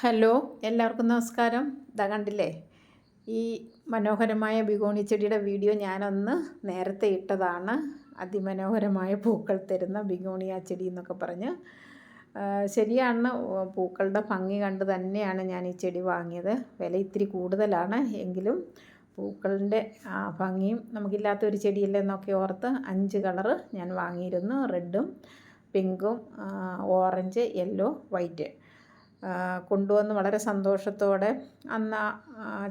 Hello എല്ലാവർക്കും നമസ്കാരം. ഇതാ കണ്ടില്ലേ? ഈ മനോഹരമായ ബിഗോണി ചെടിയുടെ വീഡിയോ ഞാനൊന്ന് നേരത്തെ ഇട്ടതാണ്. അതിമനോഹരമായ പൂക്കൾ തരുന്ന ബിഗോണിയ ചെടി എന്നൊക്കെ പറഞ്ഞ്. ശരിയാണ് പൂക്കളുടെ ഭംഗി കണ്ട് തന്നെയാണ് ഞാൻ ഈ ചെടി വാങ്ങിയത്. വില ഇത്തിരി കൂടുതലാണ്. എങ്കിലും പൂക്കളിന്റെ ആ ഭംഗിയും നമുക്കില്ലാത്ത ഒരു ചെടിയല്ലേ എന്നൊക്കെ ഓർത്ത് അഞ്ച് കളറ് ഞാൻ വാങ്ങിയിരുന്നു. റെഡും പിങ്കും ഓറഞ്ച് യെല്ലോ വൈറ്റ്. കൊണ്ടുവന്ന് വളരെ സന്തോഷത്തോടെ അന്ന്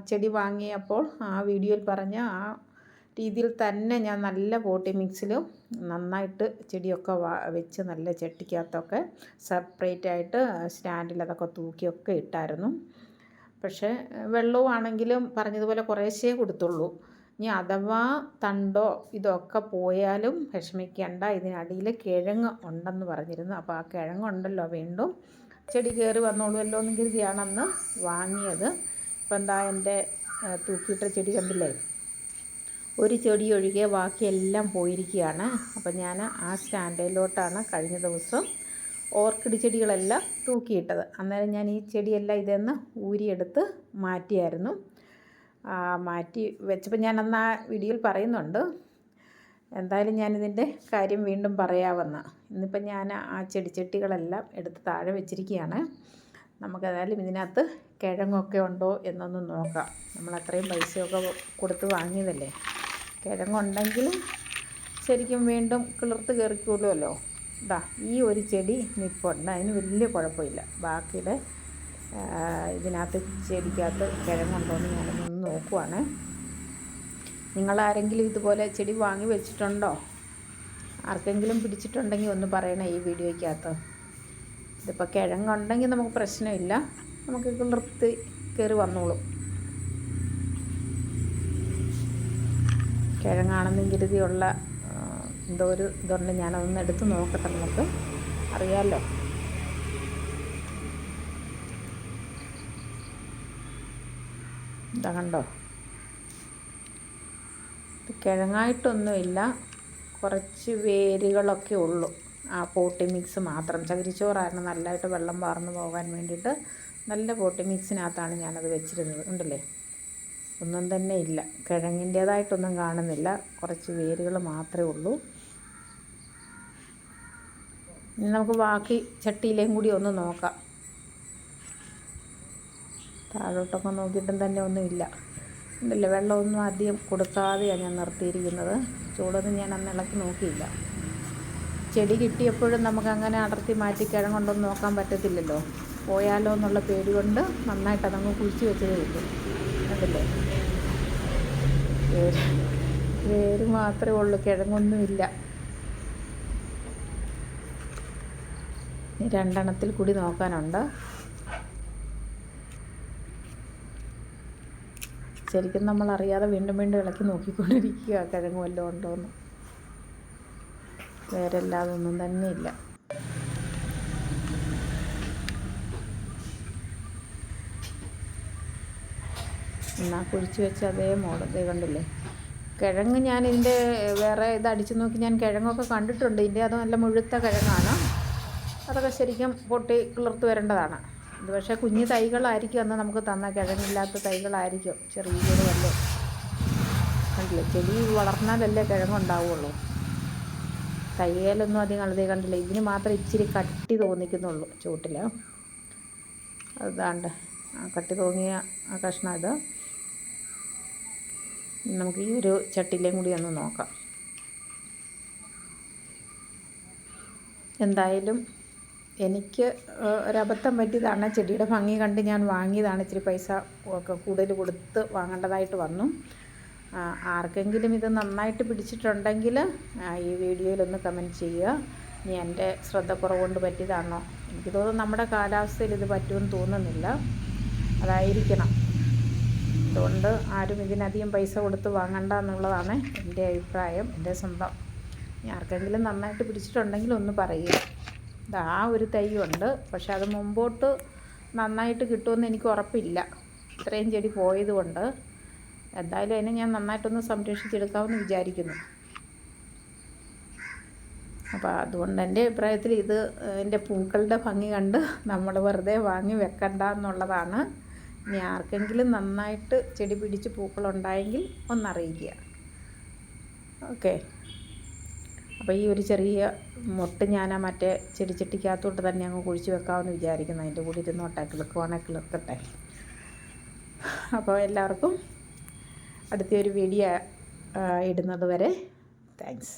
ചെടി വാങ്ങിയപ്പോൾ ആ വീഡിയോയിൽ പറഞ്ഞ ആ രീതിയിൽ തന്നെ ഞാൻ നല്ല പോട്ടി മിക്സിലും നന്നായിട്ട് ചെടിയൊക്കെ വെച്ച് നല്ല ചട്ടിക്കകത്തൊക്കെ സെപ്പറേറ്റ് ആയിട്ട് സ്റ്റാൻഡിൽ അതൊക്കെ തൂക്കിയൊക്കെ ഇട്ടായിരുന്നു. പക്ഷേ വെള്ളവും ആണെങ്കിലും പറഞ്ഞതുപോലെ കുറേശ്ശേ കൊടുത്തുള്ളൂ. ഇനി അഥവാ തണ്ടോ ഇതൊക്കെ പോയാലും വിഷമിക്കേണ്ട ഇതിനടിയിൽ കിഴങ്ങ് ഉണ്ടെന്ന് പറഞ്ഞിരുന്നു. അപ്പോൾ ആ കിഴങ്ങുണ്ടല്ലോ വീണ്ടും. ചെടി കയറി വന്നോളുമല്ലോ എന്ന് കരുതിയാണ് അന്ന് വാങ്ങിയത്. ഇപ്പം എന്താ എന്റെ തൂക്കിയിട്ട ചെടി കണ്ടില്ലേ? ഒരു ചെടി ഒഴികെ ബാക്കിയെല്ലാം പോയിരിക്കുകയാണ്. അപ്പം ഞാൻ ആ സ്റ്റാൻഡിലോട്ടാണ് കഴിഞ്ഞ ദിവസം ഓർക്കിഡ് ചെടികളെല്ലാം തൂക്കിയിട്ടത്. അന്നേരം ഞാൻ ഈ ചെടിയെല്ലാം ഇതെന്ന് ഊരിയെടുത്ത് മാറ്റിയായിരുന്നു. മാറ്റി വെച്ചപ്പോൾ ഞാൻ ആ വീഡിയോയിൽ പറയുന്നുണ്ട്. എന്തായാലും ഞാനിതിന്റെ കാര്യം വീണ്ടും പറയാമെന്ന് ഇന്നിപ്പം ഞാൻ ആ ചെടിച്ചട്ടികളെല്ലാം എടുത്ത് താഴെ വെച്ചിരിക്കുകയാണ്. നമുക്കേതായാലും ഇതിനകത്ത് കിഴങ്ങൊക്കെ ഉണ്ടോ എന്നൊന്ന് നോക്കാം. നമ്മൾ അത്രയും പൈസയൊക്കെ കൊടുത്ത് വാങ്ങിയതല്ലേ? കിഴങ്ങുണ്ടെങ്കിൽ ശരിക്കും വീണ്ടും കിളിർത്ത് കയറിക്കൂടുമല്ലോ ഇതാ ഈ ഒരു ചെടി നിൽപ്പുണ്ട് അതിന് വലിയ കുഴപ്പമില്ല. ബാക്കിയുടെ ഇതിനകത്ത് ചെടിക്കകത്ത് കിഴങ്ങുണ്ടോ എന്ന് ഞാനൊന്ന് നോക്കുവാണ്. നിങ്ങളാരെങ്കിലും ഇതുപോലെ ചെടി വാങ്ങി വെച്ചിട്ടുണ്ടോ? ആർക്കെങ്കിലും പിടിച്ചിട്ടുണ്ടെങ്കിൽ ഒന്ന് പറയണേ ഈ വീഡിയോയ്ക്കകത്ത്. ഇതിപ്പോൾ കിഴങ്ങുണ്ടെങ്കിൽ നമുക്ക് പ്രശ്നമില്ല. നമുക്ക് നിർത്തി കയറി വന്നോളും. കിഴങ്ങാണെന്നും കരുതിയുള്ള എന്തോ ഒരു ഇതുണ്ട്. ഞാനതൊന്ന് എടുത്ത് നോക്കട്ടെ നമുക്ക്. അറിയാമല്ലോ ഇതാ കണ്ടോ? കിഴങ്ങായിട്ടൊന്നുമില്ല. കുറച്ച് വേരുകളൊക്കെ ഉള്ളൂ. ആ പോട്ടി മിക്സ് മാത്രം. ചകിരിച്ചോറായിരുന്നു. നല്ലതായിട്ട് വെള്ളം വാർന്നു പോകാൻ വേണ്ടിയിട്ട് നല്ല പോട്ടി മിക്സിനകത്താണ് ഞാനത് വെച്ചിരുന്നത്. ഉണ്ടല്ലേ? ഒന്നും തന്നെ ഇല്ല. കിഴങ്ങിന്റേതായിട്ടൊന്നും കാണുന്നില്ല. കുറച്ച് വേരുകൾ മാത്രമേ ഉള്ളൂ. ഇനി നമുക്ക് ബാക്കി ചട്ടിയിലേയും കൂടി ഒന്ന് നോക്കാം. താഴോട്ടൊക്കെ നോക്കിയിട്ടും തന്നെ ഒന്നുമില്ല. ഉണ്ടല്ലേ വെള്ളമൊന്നും ആദ്യം കൊടുക്കാതെയാണ് ഞാൻ നിർത്തിയിരിക്കുന്നത്. ചൂടൊന്നും ഞാൻ അന്ന് ഇളക്കി നോക്കിയില്ല. ചെടി കിട്ടിയപ്പോഴും നമുക്ക് അങ്ങനെ അടർത്തി മാറ്റി കിഴങ്ങൊണ്ടൊന്നും നോക്കാൻ പറ്റത്തില്ലല്ലോ. പോയാലോ എന്നുള്ള പേടി കൊണ്ട് നന്നായിട്ട് അതങ്ങ് കുഴിച്ച് വെച്ചതേ ഉള്ളൂ. കണ്ടില്ലേ? വേര് വേര് മാത്രമേ ഉള്ളൂ കിഴങ്ങൊന്നുമില്ല രണ്ടെണ്ണത്തിൽ കൂടി നോക്കാനുണ്ട്. ശരിക്കും നമ്മൾ അറിയാതെ വീണ്ടും വീണ്ടും ഇളക്കി നോക്കിക്കൊണ്ടിരിക്കുക കിഴങ്ങ് വല്ലതും ഉണ്ടോന്ന്. വേറെ അല്ലാതൊന്നും തന്നെ ഇല്ല. എന്നാ കുഴിച്ച് വെച്ച് അതേ മോഡൽ കണ്ടില്ലേ? കിഴങ്ങ് ഞാൻ ഇതിന്റെ വേറെ ഇത് അടിച്ചു നോക്കി ഞാൻ കിഴങ്ങൊക്കെ കണ്ടിട്ടുണ്ട്. ഇതിന്റെ അത് നല്ല മുഴുത്ത കിഴങ്ങാണ്. അതൊക്കെ ശരിക്കും പൊട്ടി കിളിർത്ത് വരേണ്ടതാണ്. ഇത് പക്ഷേ കുഞ്ഞു തൈകളായിരിക്കും അന്ന് നമുക്ക് തന്ന കിഴങ്ങില്ലാത്ത തൈകളായിരിക്കും ചെറിയ വല്ല കണ്ടില്ലേ? ചെടി വളർന്നാലല്ലേ കിഴങ്ങുണ്ടാവുള്ളൂ. തയ്യലൊന്നും അധികം കളതേ കണ്ടില്ല. ഇതിന് മാത്രം ഇച്ചിരി കട്ടി തോന്നിക്കുന്നുള്ളൂ ചൂട്ടിൽ അതാണ്ട്. ആ കട്ടി തോന്നിയ ആ കഷ്ണം ഇത്. നമുക്ക് ഈ ഒരു ചട്ടിയിലേയും കൂടി ഒന്ന് നോക്കാം. എന്തായാലും എനിക്ക് ഒരബദ്ധം പറ്റിയതാണ്. ചെടിയുടെ ഭംഗി കണ്ട് ഞാൻ വാങ്ങിയതാണ്. ഇച്ചിരി പൈസ ഒക്കെ കൂടുതൽ കൊടുത്ത് വാങ്ങേണ്ടതായിട്ട് വന്നു. ആർക്കെങ്കിലും ഇത് നന്നായിട്ട് പിടിച്ചിട്ടുണ്ടെങ്കിൽ ഈ വീഡിയോയിലൊന്ന് കമന്റ് ചെയ്യുക. ഇനി എന്റെ ശ്രദ്ധക്കുറവ് കൊണ്ട് പറ്റിയതാണോ? എനിക്ക് തോന്നുന്നു നമ്മുടെ കാലാവസ്ഥയിൽ ഇത് പറ്റുമെന്ന് തോന്നുന്നില്ല. അതായിരിക്കണം. അതുകൊണ്ട് ആരും ഇതിനധികം പൈസ കൊടുത്ത് വാങ്ങണ്ട എന്നുള്ളതാണ് എന്റെ അഭിപ്രായം എന്റെ സ്വന്തം. ഇനി ആർക്കെങ്കിലും നന്നായിട്ട് പിടിച്ചിട്ടുണ്ടെങ്കിൽ ഒന്ന് പറയുക. ആ ഒരു തൈയുണ്ട്. പക്ഷെ അത് മുമ്പോട്ട് നന്നായിട്ട് കിട്ടുമെന്ന് എനിക്ക് ഉറപ്പില്ല. ഇത്രയും ചെടി പോയതുകൊണ്ട്. എന്തായാലും അതിനെ ഞാൻ നന്നായിട്ടൊന്ന് സംരക്ഷിച്ചെടുക്കാമെന്ന് വിചാരിക്കുന്നു. അപ്പോൾ അതുകൊണ്ട് എന്റെ അഭിപ്രായത്തിൽ ഇത് എന്റെ പൂക്കളുടെ ഭംഗി കണ്ട് നമ്മൾ വെറുതെ വാങ്ങി വെക്കണ്ട എന്നുള്ളതാണ്. ഇനി ആർക്കെങ്കിലും നന്നായിട്ട് ചെടി പിടിച്ച് പൂക്കളുണ്ടായെങ്കിൽ ഒന്നറിയിക്കുക. ഓക്കെ. അപ്പോൾ ഈ ഒരു ചെറിയ മുട്ട ഞാൻ ആ മറ്റേ ചെടിച്ചട്ടിക്കകത്തോട്ട് തന്നെ അങ്ങ് കുഴിച്ച് വെക്കാമെന്ന് വിചാരിക്കുന്നു. അതിന്റെ കൂടി ഇരുന്നോട്ടെ കിളുക്കുവാണെ കിളുക്കട്ടെ അപ്പോൾ എല്ലാവർക്കും അടുത്തൊരു വീഡിയോ ഇടുന്നത് വരെ. താങ്ക്സ്